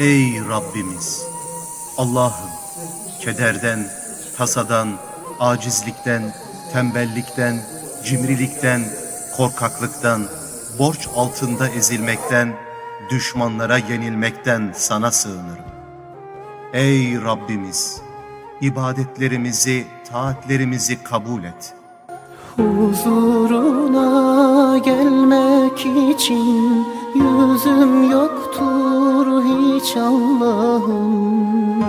Ey Rabbimiz! Allah'ım kederden, tasadan, acizlikten, tembellikten, cimrilikten, korkaklıktan, borç altında ezilmekten, düşmanlara yenilmekten sana sığınırım. Ey Rabbimiz! ibadetlerimizi, taatlerimizi kabul et. Huzuruna gelmek için yüzüm yoktur hiç Allah'ım.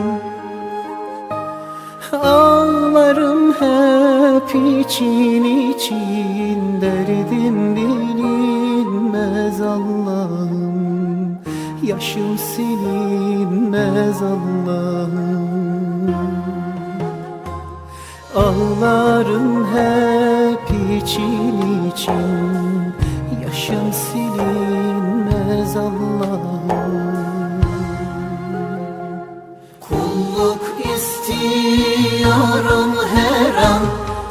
Ağlarım hep için için derdim bilinmez Allah'ım. Yaşım silinmez Allah'ım. Ağlarım hep için için Yaşım silinmez Allah'ım istiyorum her an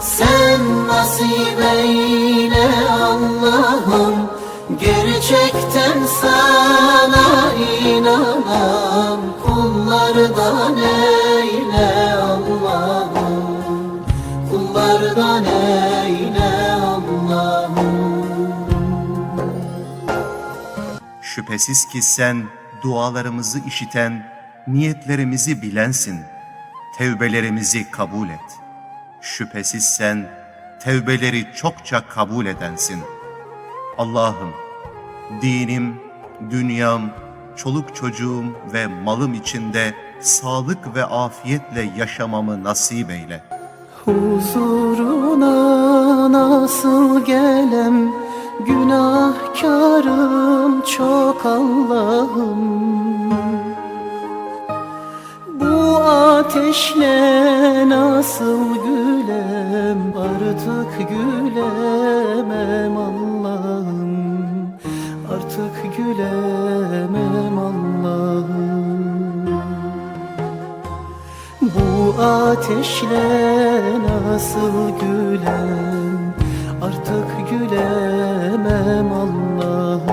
Sen nasip eyle Allah'ım. Gerçekten sana inanan Kullardan eyle Allah'ım. Kullardan eyle Şüphesiz ki sen dualarımızı işiten, niyetlerimizi bilensin. Tevbelerimizi kabul et. Şüphesiz sen tevbeleri çokça kabul edensin. Allah'ım dinim, dünyam, çoluk çocuğum ve malım içinde sağlık ve afiyetle yaşamamı nasip eyle. Huzuruna nasıl gelem Günahkarım çok Allah'ım ateşle nasıl gülem Artık gülemem Allah'ım. Artık gülemem Allah'ım. Bu ateşle nasıl gülem Artık gülemem Allah'ım.